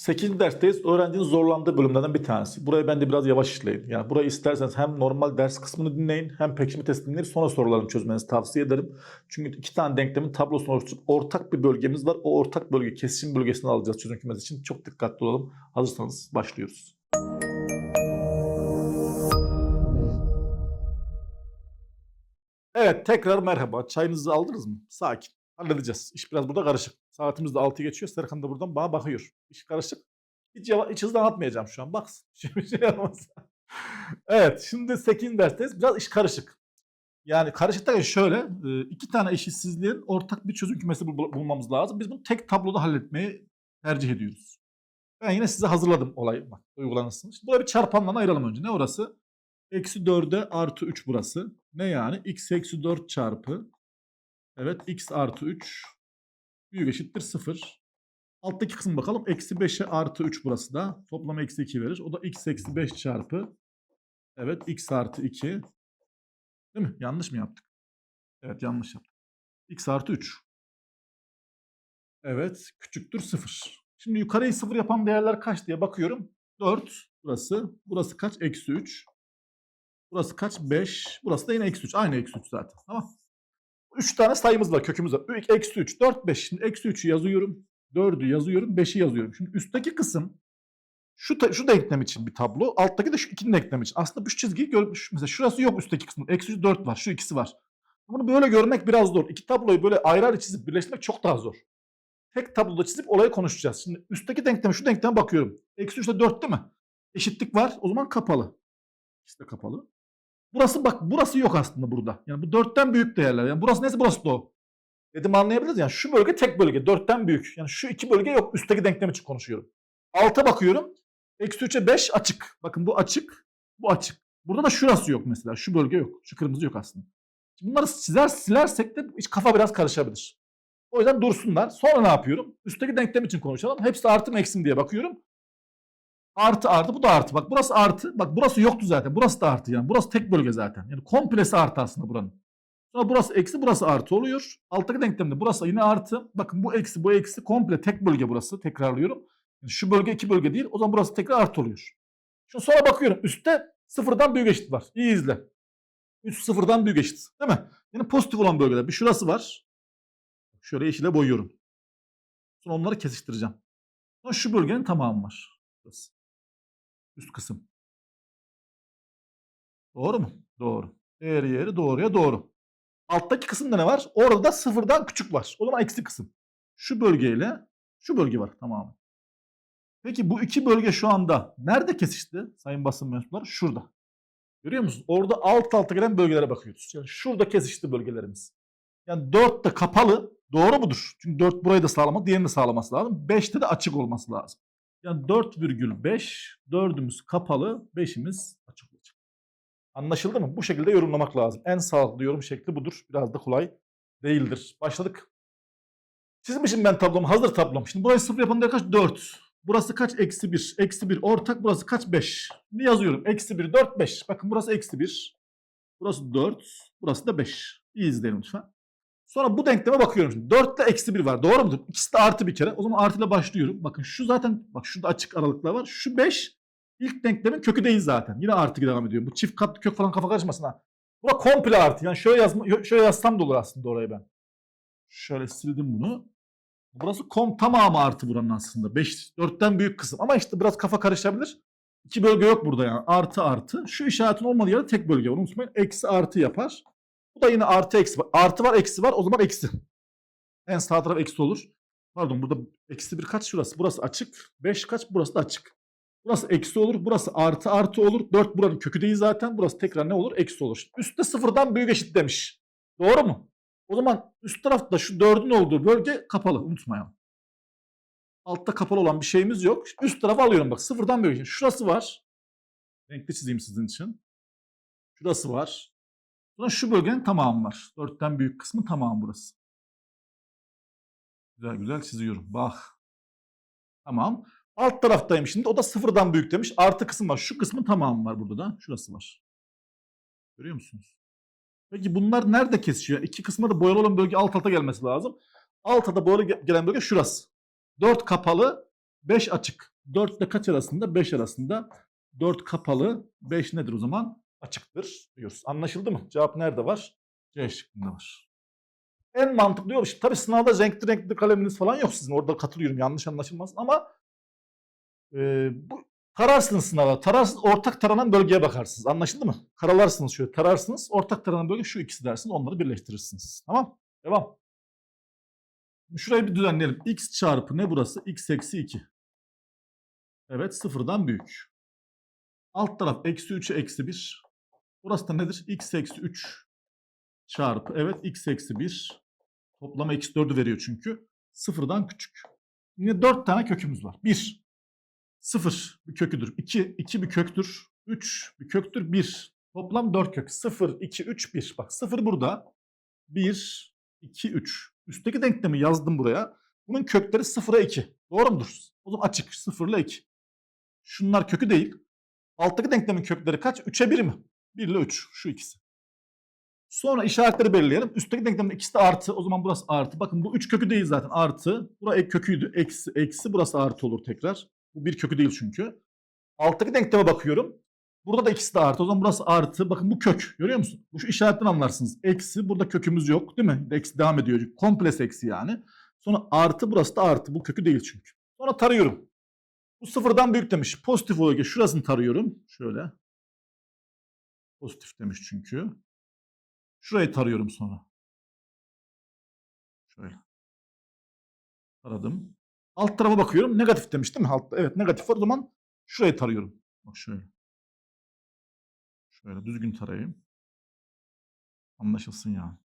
8. dersteyiz. Öğrencinin zorlandığı bölümlerden bir tanesi. Burayı ben de biraz yavaş işleyin. Yani burayı isterseniz hem normal ders kısmını dinleyin hem pekişme testini dinleyip sonra sorularını çözmenizi tavsiye ederim. Çünkü iki tane denklemin tablosunu oluşturup ortak bir bölgemiz var. O ortak bölge kesişim bölgesini alacağız çözüm kümesi için. Çok dikkatli olalım. Hazırsanız başlıyoruz. Evet tekrar merhaba. Çayınızı aldınız mı? Sakin. Halledeceğiz. İş biraz burada karışık. Saatimiz de 6 geçiyor. Serkan da buradan bana bakıyor. İş karışık. Hiç, yava- hiç hızlı anlatmayacağım şu an. Baksın. Bir şey yapmaz. evet şimdi 8. dersteyiz. Biraz iş karışık. Yani karışık derken şöyle. e, iki tane eşitsizliğin ortak bir çözüm kümesi bul- bulmamız lazım. Biz bunu tek tabloda halletmeyi tercih ediyoruz. Ben yine size hazırladım olayı. Bak uygulanırsın. Şimdi buraya bir çarpanla ayıralım önce. Ne orası? Eksi 4'e artı 3 burası. Ne yani? x eksi 4 çarpı. Evet x artı 3 büyük eşittir 0. Alttaki kısım bakalım. Eksi 5'e artı 3 burası da. Toplam eksi 2 verir. O da x eksi 5 çarpı. Evet x artı 2. Değil mi? Yanlış mı yaptık? Evet yanlış yaptık. x artı 3. Evet küçüktür 0. Şimdi yukarıyı 0 yapan değerler kaç diye bakıyorum. 4 burası. Burası kaç? Eksi 3. Burası kaç? 5. Burası da yine eksi 3. Aynı eksi 3 zaten. Tamam. 3 tane sayımız var kökümüz var. Eksi 3, 4, 5. Şimdi eksi 3'ü yazıyorum. 4'ü yazıyorum. 5'i yazıyorum. Şimdi üstteki kısım şu, şu denklem için bir tablo. Alttaki de şu iki denklem için. Aslında bu çizgiyi görmüş. Mesela şurası yok üstteki kısmın. Eksi 3, 4 var. Şu ikisi var. Bunu böyle görmek biraz zor. İki tabloyu böyle ayrı ayrı çizip birleştirmek çok daha zor. Tek tabloda çizip olayı konuşacağız. Şimdi üstteki denklem şu denkleme bakıyorum. Eksi 3 ile 4 değil mi? Eşitlik var. O zaman kapalı. İkisi de kapalı. Burası bak burası yok aslında burada. Yani bu dörtten büyük değerler. Yani burası neyse burası da o. Dedim anlayabiliriz yani şu bölge tek bölge. Dörtten büyük. Yani şu iki bölge yok. Üstteki denklem için konuşuyorum. Alta bakıyorum. Eksi 3'e 5 açık. Bakın bu açık. Bu açık. Burada da şurası yok mesela. Şu bölge yok. Şu kırmızı yok aslında. Şimdi bunları çizer silersek de iç kafa biraz karışabilir. O yüzden dursunlar. Sonra ne yapıyorum? Üstteki denklem için konuşalım. Hepsi artı mı eksi diye bakıyorum. Artı artı bu da artı. Bak burası artı. Bak burası yoktu zaten. Burası da artı yani. Burası tek bölge zaten. Yani komplesi artı aslında buranın. Sonra burası eksi burası artı oluyor. Alttaki denklemde burası yine artı. Bakın bu eksi bu eksi komple tek bölge burası. Tekrarlıyorum. Yani şu bölge iki bölge değil. O zaman burası tekrar artı oluyor. Şimdi sonra bakıyorum. Üstte sıfırdan büyük eşit var. İyi izle. 3 sıfırdan büyük eşit. Değil mi? Yani pozitif olan bölgeler. Bir şurası var. Şöyle yeşile boyuyorum. Sonra onları kesiştireceğim. Sonra şu bölgenin tamamı var. Burası. Üst kısım. Doğru mu? Doğru. Eğri yeri doğruya doğru. Alttaki kısımda ne var? Orada da sıfırdan küçük var. O zaman eksi kısım. Şu bölgeyle şu bölge var tamamı. Peki bu iki bölge şu anda nerede kesişti sayın basın mensupları? Şurada. Görüyor musunuz? Orada alt alta gelen bölgelere bakıyoruz. Yani şurada kesişti bölgelerimiz. Yani 4 de kapalı. Doğru mudur? Çünkü 4 burayı da sağlamak, diğerini de sağlaması lazım. 5'te de açık olması lazım. Yani 4,5, 4'ümüz kapalı, 5'imiz açık olacak. Anlaşıldı mı? Bu şekilde yorumlamak lazım. En sağlıklı yorum şekli budur. Biraz da kolay değildir. Başladık. Çizmişim ben tablomu. Hazır tablom. Şimdi burayı sıfır değer kaç? 4. Burası kaç? Eksi 1. Eksi 1 ortak. Burası kaç? 5. Ne yazıyorum? Eksi 1, 4, 5. Bakın burası eksi 1. Burası 4. Burası da 5. İyi izleyin lütfen. Sonra bu denkleme bakıyorum şimdi. 4 ile eksi 1 var. Doğru mudur? İkisi de artı bir kere. O zaman artı ile başlıyorum. Bakın şu zaten bak şurada açık aralıklar var. Şu 5 ilk denklemin kökü değil zaten. Yine artı devam ediyor. Bu çift katlı kök falan kafa karışmasın ha. Bu da komple artı. Yani şöyle yazma, şöyle yazsam da olur aslında orayı ben. Şöyle sildim bunu. Burası kom tamamı artı buranın aslında. 5 4'ten büyük kısım. Ama işte biraz kafa karışabilir. İki bölge yok burada yani. Artı artı. Şu işaretin olmadığı yerde tek bölge var. Unutmayın. Eksi artı yapar. Da yine artı eksi var. Artı var eksi var. O zaman eksi. En sağ taraf eksi olur. Pardon burada eksi bir kaç şurası? Burası açık. 5 kaç? Burası da açık. Burası eksi olur. Burası artı artı olur. 4 buranın kökü değil zaten. Burası tekrar ne olur? Eksi olur. Üstte sıfırdan büyük eşit demiş. Doğru mu? O zaman üst tarafta şu 4'ün olduğu bölge kapalı. Unutmayalım. Altta kapalı olan bir şeyimiz yok. Üst tarafa alıyorum bak. Sıfırdan büyük eşit. Şurası var. Renkli çizeyim sizin için. Şurası var. Sonra şu bölgenin tamamı var. 4'ten büyük kısmı tamamı burası. Güzel güzel çiziyorum. Bak. Tamam. Alt taraftayım şimdi. O da sıfırdan büyük demiş. Artı kısım var. Şu kısmın tamamı var burada da. Şurası var. Görüyor musunuz? Peki bunlar nerede kesişiyor? İki kısmında da boyalı olan bölge alt alta gelmesi lazım. Alt alta boyalı ge- gelen bölge şurası. 4 kapalı, 5 açık. 4 ile kaç arasında? 5 arasında. 4 kapalı. 5 nedir o zaman? Açıktır diyoruz. Anlaşıldı mı? Cevap nerede var? C şıkkında var. En mantıklı yol. Tabii sınavda renkli renkli kaleminiz falan yok sizin. Orada katılıyorum. Yanlış anlaşılmasın ama e, bu tararsınız sınava. Tararsınız ortak taranan bölgeye bakarsınız. Anlaşıldı mı? Karalarsınız şöyle tararsınız. Ortak taranan bölge şu ikisi dersiniz. Onları birleştirirsiniz. Tamam. Devam. Şurayı bir düzenleyelim. X çarpı ne burası? X eksi 2. Evet sıfırdan büyük. Alt taraf eksi 3'e eksi 1. Burası da nedir? X eksi 3 çarpı evet x eksi 1. Toplama eksi 4'ü veriyor çünkü. Sıfırdan küçük. Yine 4 tane kökümüz var. 1. 0 bir köküdür. 2. 2 bir köktür. 3 bir köktür. 1. Toplam 4 kök. 0, 2, 3, 1. Bak 0 burada. 1, 2, 3. Üstteki denklemi yazdım buraya. Bunun kökleri 0'a 2. Doğru mudur? O zaman açık. 0 ile 2. Şunlar kökü değil. Alttaki denklemin kökleri kaç? 3'e 1 mi? 1 ile 3. Şu ikisi. Sonra işaretleri belirleyelim. Üstteki denklemin ikisi de artı. O zaman burası artı. Bakın bu 3 kökü değil zaten. Artı. Bura ek köküydü. Eksi, eksi. Burası artı olur tekrar. Bu bir kökü değil çünkü. Alttaki denkleme bakıyorum. Burada da ikisi de artı. O zaman burası artı. Bakın bu kök. Görüyor musun? Bu şu işaretten anlarsınız. Eksi. Burada kökümüz yok. Değil mi? Eksi devam ediyor. Kompleks eksi yani. Sonra artı. Burası da artı. Bu kökü değil çünkü. Sonra tarıyorum. Bu sıfırdan büyük demiş. Pozitif olarak şurasını tarıyorum. Şöyle. Pozitif demiş çünkü. Şurayı tarıyorum sonra. Şöyle. Taradım. Alt tarafa bakıyorum. Negatif demiş değil mi? Altta, evet negatif var. O zaman şurayı tarıyorum. Bak şöyle. Şöyle düzgün tarayayım. Anlaşılsın yani.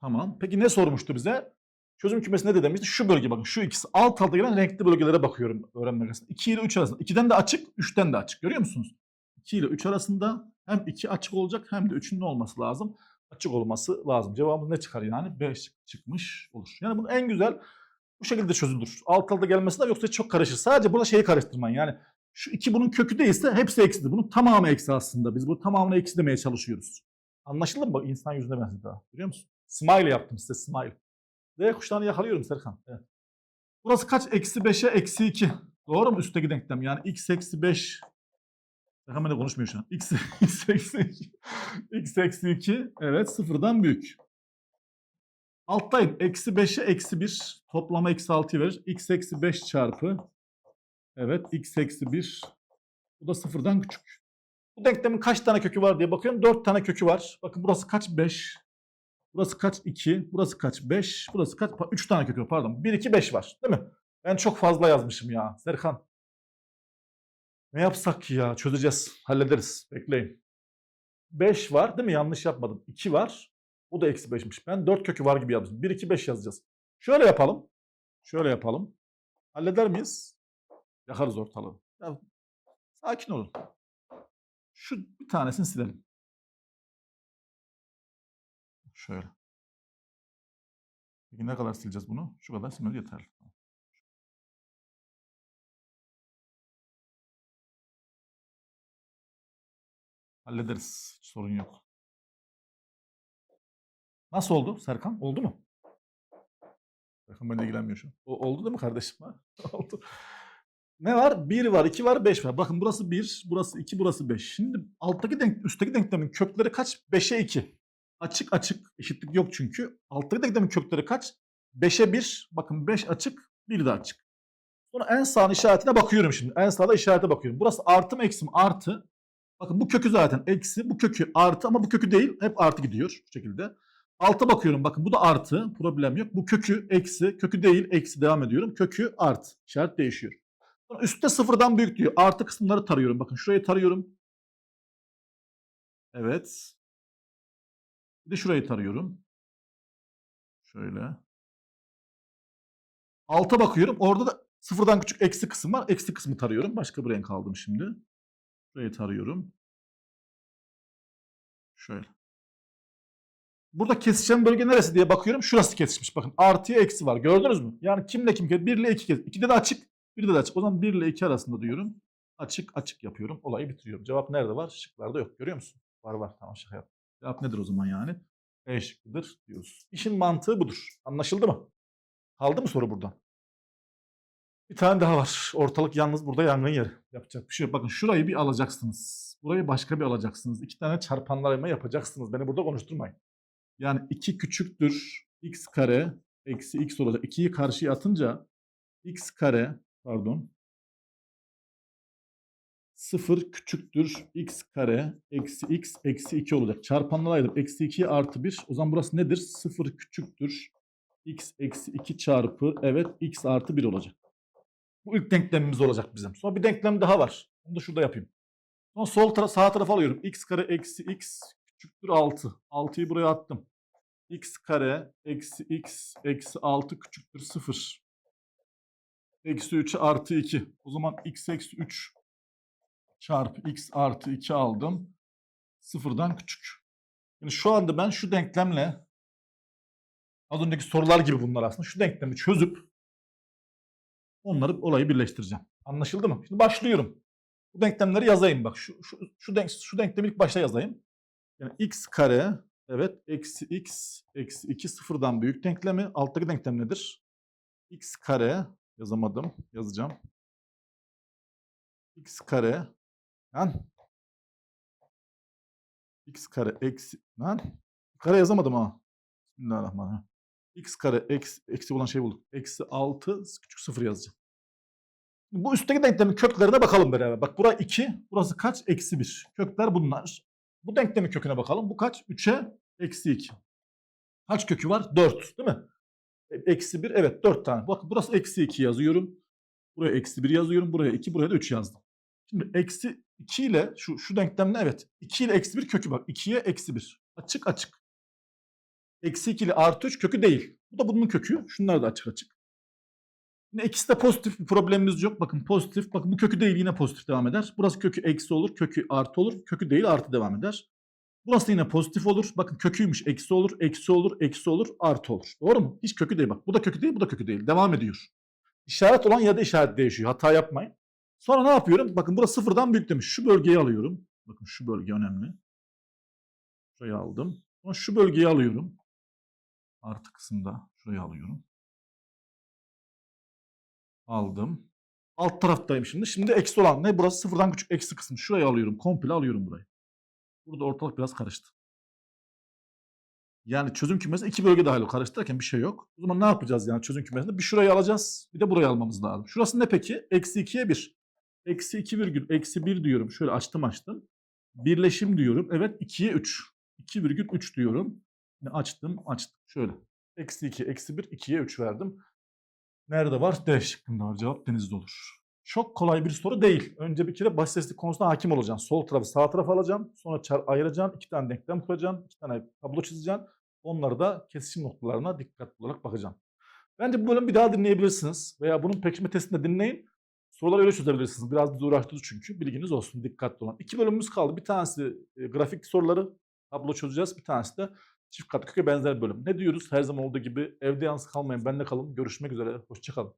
Tamam. Peki ne sormuştu bize? Çözüm kümesi ne de demişti? Şu bölge bakın. Şu ikisi alt alta gelen renkli bölgelere bakıyorum öğrenmek arasında. 2 ile 3 arasında. 2'den de açık, 3'ten de açık. Görüyor musunuz? 2 ile 3 arasında hem 2 açık olacak hem de 3'ün ne olması lazım? Açık olması lazım. Cevabımız ne çıkar yani? 5 çıkmış olur. Yani bunun en güzel bu şekilde çözülür. Alt alta gelmesi de yoksa çok karışır. Sadece burada şeyi karıştırmayın. Yani şu iki bunun kökü değilse hepsi eksidir. Bunun tamamı eksi aslında. Biz bu tamamını eksi demeye çalışıyoruz. Anlaşıldı mı? Bak insan yüzüne benziyor daha. Görüyor musun? Smile yaptım size smile. D kuşlarını yakalıyorum Serkan. Evet. Burası kaç? Eksi 5'e eksi 2. Doğru mu üstteki denklem? Yani x eksi 5 Benimle konuşmuyor şu an. X, x eksi 2. x eksi 2. Evet sıfırdan büyük. Alttayım. Eksi 5'e eksi 1. Toplama eksi 6'yı verir. x eksi 5 çarpı. Evet x eksi 1. Bu da sıfırdan küçük. Bu denklemin kaç tane kökü var diye bakıyorum. 4 tane kökü var. Bakın burası kaç? 5. Burası kaç? 2. Burası kaç? 5. Burası kaç? 3 tane kökü var pardon. 1, 2, 5 var. Değil mi? Ben çok fazla yazmışım ya. Serkan. Ne yapsak ki ya? Çözeceğiz. Hallederiz. Bekleyin. 5 var değil mi? Yanlış yapmadım. 2 var. Bu da eksi 5'miş. Ben 4 kökü var gibi yazdım. 1, 2, 5 yazacağız. Şöyle yapalım. Şöyle yapalım. Halleder miyiz? Yakarız ortalığı. Ya, sakin olun. Şu bir tanesini silelim. Şöyle. Peki ne kadar sileceğiz bunu? Şu kadar silmemiz yeterli. Hallederiz. Hiç sorun yok. Nasıl oldu Serkan? Oldu mu? Serkan benimle ilgilenmiyor şu an. O, oldu değil mi kardeşim? Ha? oldu. Ne var? 1 var, 2 var, 5 var. Bakın burası 1, burası 2, burası 5. Şimdi alttaki denk, üstteki denklemin kökleri kaç? 5'e 2. Açık açık. Eşitlik yok çünkü. Alttaki denklemin kökleri kaç? 5'e 1. Bakın 5 açık, 1 de açık. Sonra en sağ işaretine bakıyorum şimdi. En sağda işarete bakıyorum. Burası artı mı eksi mi? Artı. Bakın bu kökü zaten eksi. Bu kökü artı ama bu kökü değil. Hep artı gidiyor şu şekilde. Alta bakıyorum bakın bu da artı. Problem yok. Bu kökü eksi. Kökü değil eksi devam ediyorum. Kökü artı. İşaret değişiyor. Sonra üstte sıfırdan büyük diyor. Artı kısımları tarıyorum. Bakın şurayı tarıyorum. Evet. Bir de şurayı tarıyorum. Şöyle. Alta bakıyorum. Orada da sıfırdan küçük eksi kısım var. Eksi kısmı tarıyorum. Başka bir renk aldım şimdi. Şurayı tarıyorum. Şöyle. Burada kesişen bölge neresi diye bakıyorum. Şurası kesişmiş. Bakın artıya eksi var. Gördünüz mü? Yani kimle kim? 1 ile 2 kez. 2'de de açık. 1'de de açık. O zaman 1 ile 2 arasında diyorum. Açık açık yapıyorum. Olayı bitiriyorum. Cevap nerede var? Şıklarda yok. Görüyor musun? Var var. Tamam şaka yaptım. Cevap nedir o zaman yani? E şıkkıdır diyoruz. İşin mantığı budur. Anlaşıldı mı? Kaldı mı soru buradan? Bir tane daha var. Ortalık yalnız burada yangın yeri. Yapacak bir şey yok. Bakın şurayı bir alacaksınız. Burayı başka bir alacaksınız. İki tane çarpanlarma yapacaksınız. Beni burada konuşturmayın. Yani 2 küçüktür x kare eksi x olacak. 2'yi karşıya atınca x kare pardon 0 küçüktür x kare eksi x eksi 2 olacak. Çarpanlara ayırıp eksi 2 artı 1. O zaman burası nedir? 0 küçüktür x eksi 2 çarpı evet x artı 1 olacak. Bu ilk denklemimiz olacak bizim. Sonra bir denklem daha var. Onu da şurada yapayım. Sonra sol tara sağ tarafa alıyorum. x kare eksi x küçüktür 6. 6'yı buraya attım. x kare eksi x eksi 6 küçüktür 0. Eksi 3 artı 2. O zaman x eksi 3 çarpı x artı 2 aldım. Sıfırdan küçük. Yani şu anda ben şu denklemle az önceki sorular gibi bunlar aslında. Şu denklemi çözüp onları olayı birleştireceğim. Anlaşıldı mı? Şimdi başlıyorum. Bu denklemleri yazayım bak. Şu, şu, şu, denk, şu denklemi ilk başta yazayım. Yani x kare evet eksi x eksi 2 sıfırdan büyük denklemi. Alttaki denklem nedir? x kare yazamadım. Yazacağım. x kare lan x kare eksi lan kare yazamadım ha. Bismillahirrahmanirrahim. X kare eksi, eksi olan şey bulduk. Eksi 6 küçük 0 yazacağım. Bu üstteki denklemin köklerine bakalım beraber. Bak burası 2, burası kaç? Eksi 1. Kökler bunlar. Bu denklemin köküne bakalım. Bu kaç? 3'e eksi 2. Kaç kökü var? 4 değil mi? Eksi 1 evet 4 tane. Bak burası eksi 2 yazıyorum. Buraya eksi 1 yazıyorum. Buraya 2 buraya da 3 yazdım. Şimdi eksi 2 ile şu, şu denklemle evet. 2 ile eksi 1 kökü bak. 2'ye eksi 1. Açık açık. Eksi 2 ile artı 3 kökü değil. Bu da bunun kökü. Şunlar da açık açık. Yine ikisi de pozitif bir problemimiz yok. Bakın pozitif. Bakın bu kökü değil yine pozitif devam eder. Burası kökü eksi olur. Kökü artı olur. Kökü değil artı devam eder. Burası yine pozitif olur. Bakın köküymüş. Eksi olur. Eksi olur. Eksi olur. Artı olur. Doğru mu? Hiç kökü değil bak. Bu da kökü değil. Bu da kökü değil. Devam ediyor. İşaret olan ya da işaret değişiyor. Hata yapmayın. Sonra ne yapıyorum? Bakın burası sıfırdan büyük demiş. Şu bölgeyi alıyorum. Bakın şu bölge önemli. Şurayı aldım. Sonra şu bölgeyi alıyorum. Artı kısımda şurayı alıyorum. Aldım. Alt taraftayım şimdi. Şimdi eksi olan ne? Burası sıfırdan küçük eksi kısmı. Şurayı alıyorum. Komple alıyorum burayı. Burada ortalık biraz karıştı. Yani çözüm kümesinde iki bölge dahil o. Karıştırırken bir şey yok. O zaman ne yapacağız yani çözüm kümesinde? Bir şurayı alacağız. Bir de burayı almamız lazım. Şurası ne peki? Eksi 2'ye 1. Eksi 2 virgül eksi 1 diyorum. Şöyle açtım açtım. Birleşim diyorum. Evet 2'ye 3. 2 virgül 3 diyorum. Açtım açtım. Şöyle. Eksi 2 eksi 1 2'ye 3 verdim. Nerede var? D şıkkında var. Cevap denizde olur. Çok kolay bir soru değil. Önce bir kere baş seslik konusuna hakim olacaksın. Sol tarafı sağ tarafa alacaksın. Sonra çar ayıracaksın. iki tane denklem kuracaksın. iki tane tablo çizeceksin. Onları da kesişim noktalarına dikkatli olarak bakacaksın. Bence bu bölümü bir daha dinleyebilirsiniz. Veya bunun pekişme testini de dinleyin. Soruları öyle çözebilirsiniz. Biraz bizi uğraştırdı çünkü. Bilginiz olsun. Dikkatli olun. İki bölümümüz kaldı. Bir tanesi e, grafik soruları. Tablo çözeceğiz. Bir tanesi de çift katköke benzer bölüm. Ne diyoruz? Her zaman olduğu gibi evde yalnız kalmayın. Benle kalın. Görüşmek üzere. Hoşçakalın.